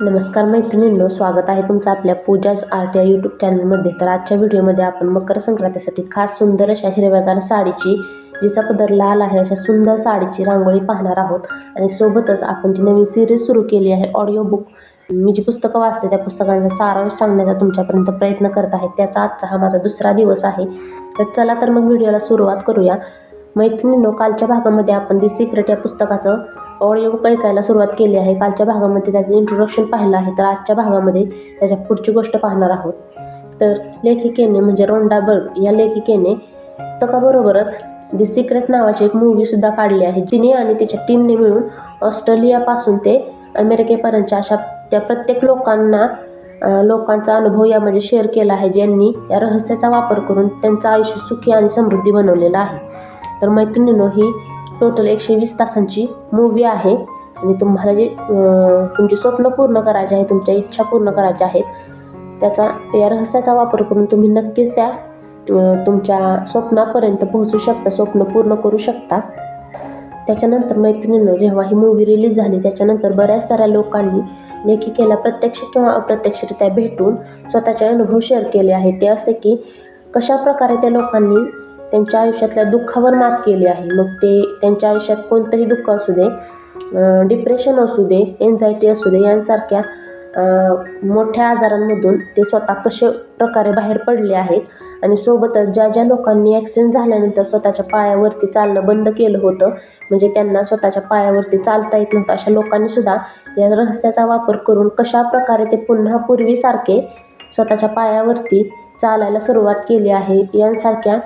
नमस्कार मैत्रिणींनो स्वागत आहे तुमचं आपल्या पूजाज आर्ट या यूट्यूब चॅनलमध्ये तर आजच्या व्हिडिओमध्ये आपण मकर संक्रांतीसाठी खास सुंदर अशा हिरव्यागार साडीची जिचा पदर लाल आहे अशा सुंदर साडीची रांगोळी पाहणार आहोत. आणि सोबतच आपण जी नवीन सिरीज सुरू केली आहे ऑडिओ बुक मी जी पुस्तकं वाचते त्या पुस्तकांचा सारांश सांगण्याचा तुमच्यापर्यंत प्रयत्न करत आहे. त्याचा आजचा हा माझा दुसरा दिवस आहे. तर चला तर मग व्हिडिओला सुरुवात करूया. मैत्रिणींनो कालच्या भागामध्ये आपण दी सिक्रेट या पुस्तकाचं ऑडिओ बुक ऐकायला सुरुवात केली आहे. कालच्या भागामध्ये त्याचं इंट्रोडक्शन पाहिलं आहे. तर आजच्या भागामध्ये त्याच्या पुढची गोष्ट पाहणार आहोत. तर लेखिकेने म्हणजे रोंडा बर्ग या लेखिकेने पुस्तकाबरोबरच दी सिक्रेट नावाची एक मूवीसुद्धा काढली आहे. जिने आणि तिच्या टीमने मिळून ऑस्ट्रेलियापासून ते अमेरिकेपर्यंतच्या अशा त्या प्रत्येक लोकांना लोकांचा अनुभव यामध्ये शेअर केला आहे. ज्यांनी या रहस्याचा वापर करून त्यांचं आयुष्य सुखी आणि समृद्धी बनवलेलं आहे. तर मैत्रिणीनो ही टोटल एकशे वीस तासांची मूवी आहे. आणि तुम्हाला जे तुमची स्वप्न पूर्ण करायचे आहे तुमच्या इच्छा पूर्ण करायच्या आहेत त्याचा या रहस्याचा वापर करून तुम्ही नक्कीच त्या तुमच्या स्वप्नापर्यंत पोहोचू शकता स्वप्न पूर्ण करू शकता. त्याच्यानंतर मैत्रिणीनं जेव्हा ही मूवी रिलीज झाली त्याच्यानंतर बऱ्याच साऱ्या लोकांनी लेखिकेला प्रत्यक्ष किंवा अप्रत्यक्षरित्या भेटून स्वतःचे अनुभव शेअर केले आहेत. ते असे की कशा प्रकारे त्या लोकांनी त्यांच्या आयुष्यातल्या दुःखावर मात केली आहे. मग ते त्यांच्या आयुष्यात कोणतंही दुःख असू दे डिप्रेशन असू दे एन्झायटी असू दे यांसारख्या मोठ्या आजारांमधून ते स्वतः कसे प्रकारे बाहेर पडले आहेत आणि सोबतच ज्या ज्या लोकांनी ॲक्सिडेंट झाल्यानंतर स्वतःच्या पायावरती चालणं बंद केलं होतं म्हणजे त्यांना स्वतःच्या पायावरती चालता येत नव्हतं अशा लोकांनीसुद्धा या रहस्याचा वापर करून कशा प्रकारे ते पुन्हा पूर्वीसारखे स्वतःच्या पायावरती चालायला सुरुवात केली आहे यांसारख्या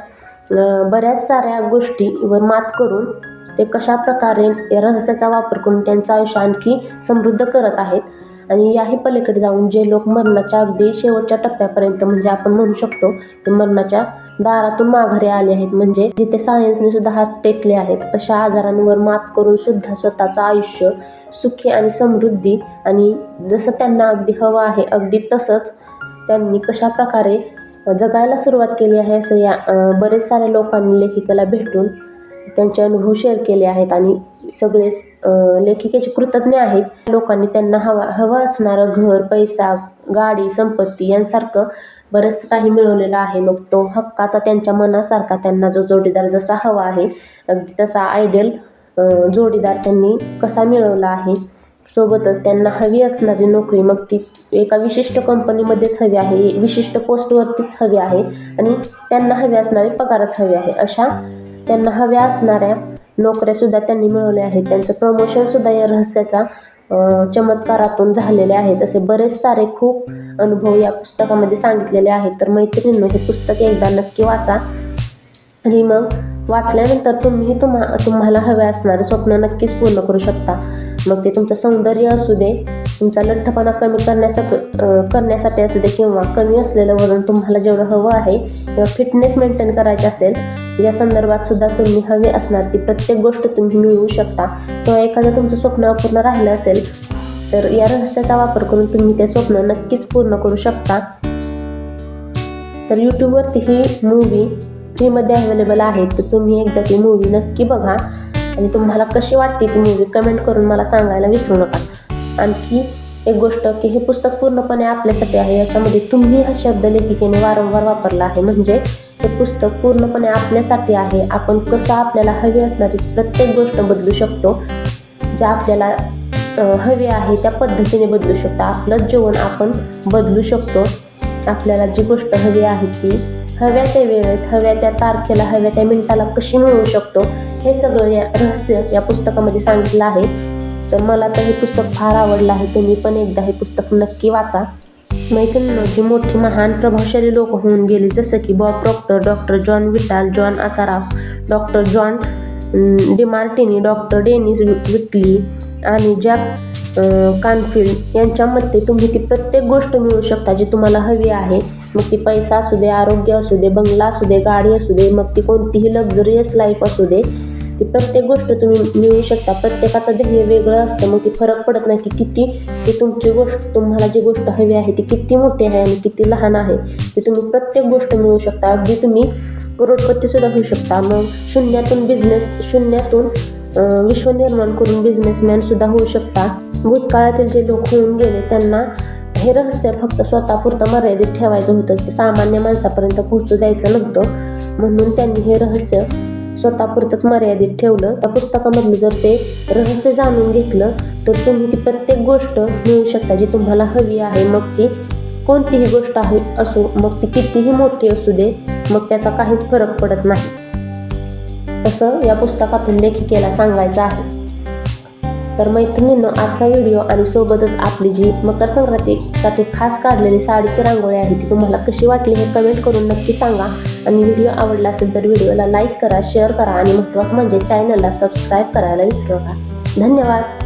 बऱ्याच साऱ्या गोष्टीवर मात करून ते कशा प्रकारे या रहस्याचा वापर करून त्यांचं आयुष्य आणखी समृद्ध करत आहेत. आणि याही पलीकडे जाऊन जे लोक मरणाच्या अगदी शेवटच्या टप्प्यापर्यंत म्हणजे आपण म्हणू शकतो की मरणाच्या दारातून माघारी आले आहेत. म्हणजे जिथे सायन्सने सुद्धा हात टेकले आहेत अशा आजारांवर मात करून सुद्धा स्वतःचं आयुष्य सुखी आणि समृद्धी आणि जसं त्यांना अगदी हवं आहे अगदी तसंच त्यांनी कशा प्रकारे जगायला सुरुवात केली आहे असं या बरेच साऱ्या लोकांनी लेखिकेला भेटून त्यांचे अनुभव शेअर केले आहेत आणि सगळेच लेखिकेचे कृतज्ञ आहेत. लोकांनी त्यांना हवा हवं असणारं घर पैसा गाडी संपत्ती यांसारखं बरंच काही मिळवलेलं आहे. मग तो हक्काचा त्यांच्या मनासारखा त्यांना जो जोडीदार जसा हवा आहे अगदी तसा आयडियल जोडीदार त्यांनी कसा मिळवला आहे. सोबतच त्यांना हवी असणारी नोकरी. मग ती एका विशिष्ट कंपनीमध्येच हवी आहे विशिष्ट पोस्टवरतीच हवी आहे आणि त्यांना हवी असणारी पगारच हवी आहे. अशा त्यांना हव्या असणाऱ्या नोकऱ्यासुद्धा त्यांनी मिळवल्या आहेत. त्यांचं प्रमोशनसुद्धा या रहस्याचा चमत्कारातून झालेले आहेत. असे बरेच सारे खूप अनुभव या पुस्तकामध्ये सांगितलेले आहेत. तर मैत्रिणींनो हे पुस्तक एकदा नक्की वाचा आणि मग वाचल्यानंतर तुम्ही तुम्हा तुम्हाला हवे असणारे स्वप्न नक्कीच पूर्ण करू शकता. मग ते तुमचं सौंदर्य असू दे तुमचा लठ्ठपणा कमी करण्यासाठी करण्यासाठी असू दे किंवा कमी असलेलं वजन तुम्हाला जेवढं हवं आहे किंवा फिटनेस मेंटेन करायची असेल या संदर्भात सुद्धा तुम्ही हवी असणार ती प्रत्येक गोष्ट तुम्ही मिळवू शकता. किंवा एखादं तुमचं स्वप्न अपूर्ण राहिलं असेल तर या रहस्याचा वापर करून तुम्ही ते स्वप्न नक्कीच पूर्ण करू शकता. तर यूट्यूबवरती ही मूवी फ्रीमध्ये अवेलेबल आहे तर तुम्ही एकदा ती मूवी नक्की बघा. आणि तुम्हाला कशी वाटते ती मूवी कमेंट करून मला सांगायला विसरू नका. आणखी एक गोष्ट की हे पुस्तक पूर्णपणे आपल्यासाठी आहे याच्यामध्ये तुम्ही हा शब्द लेखिकेने वारंवार वापरला आहे. म्हणजे हे पुस्तक पूर्णपणे आपल्यासाठी आहे. आपण कसं आपल्याला हवी असणारी प्रत्येक गोष्ट बदलू शकतो ज्या आपल्याला हवी आहे त्या पद्धतीने बदलू शकतो. आपलं जेवण आपण बदलू शकतो. आपल्याला जी गोष्ट हवी आहे ती हव्या त्या वेळेत हव्या त्या तारखेला हव्या त्या मिनिटाला कशी मिळवू शकतो हे सगळं या रहस्य या पुस्तकामध्ये सांगितलं आहे. तर मला तर हे पुस्तक फार आवडलं आहे. तुम्ही पण एकदा हे पुस्तक नक्की वाचा. मैत्रिणींनो जी मोठी महान प्रभावशाली लोक होऊन गेली जसं की Bob Proctor doctor John Vitale John Assaraf doctor John Demartini doctor Dennis Waitley आणि जॅक कानफिल्ड कानफिल्ड यांच्यामध्ये तुम्ही ती प्रत्येक गोष्ट मिळू शकता जी तुम्हाला हवी आहे. मग ती पैसा असू दे आरोग्य असू दे बंगला असू दे गाडी असू दे मग ती कोणतीही लक्झरियस लाईफ असू दे ती प्रत्येक गोष्ट तुम्ही मिळवू शकता. प्रत्येकाचं ध्येय वेगळं असतं मग ती फरक पडत नाही की किती ती तुमची गोष्ट तुम्हाला जी गोष्ट हवी आहे ती किती मोठी आहे आणि किती लहान आहे ती तुम्ही प्रत्येक गोष्ट मिळवू शकता. अगदी तुम्ही करोडपतीसुद्धा होऊ शकता. मग शून्यातून बिझनेस शून्यातून विश्व निर्माण करून बिझनेसमॅन सुद्धा होऊ शकता. भूतकाळातील जे लोक होऊन गेले त्यांना हे रहस्य फक्त स्वतःपुरतं मर्यादित ठेवायचं होतं ते सामान्य माणसापर्यंत पोहोचू द्यायचं नव्हतं. म्हणून त्यांनी हे रहस्य स्वतःपुरतंच मर्यादित ठेवलं. त्या पुस्तकामधलं जर ते रहस्य जाणून घेतलं तर तुम्ही ती प्रत्येक गोष्ट मिळू शकता जी तुम्हाला हवी आहे. मग ती कोणतीही गोष्ट आहे असो मग ती कितीही मोठी असू दे मग त्याचा काहीच फरक पडत नाही. असं या पुस्तकातून लेखिकेला सांगायचं आहे. तर मैत्रिणींनो आजचा व्हिडिओ आणि सोबतच आपली जी मकर संक्रांतीसाठी खास काढलेली साडीची रांगोळी आहे ती तुम्हाला कशी वाटली हे कमेंट करून नक्की सांगा. आणि व्हिडिओ आवडला असेल तर व्हिडिओला लाईक करा शेअर करा आणि महत्त्वाचं म्हणजे चॅनलला सबस्क्राईब करायला विसरू नका. धन्यवाद.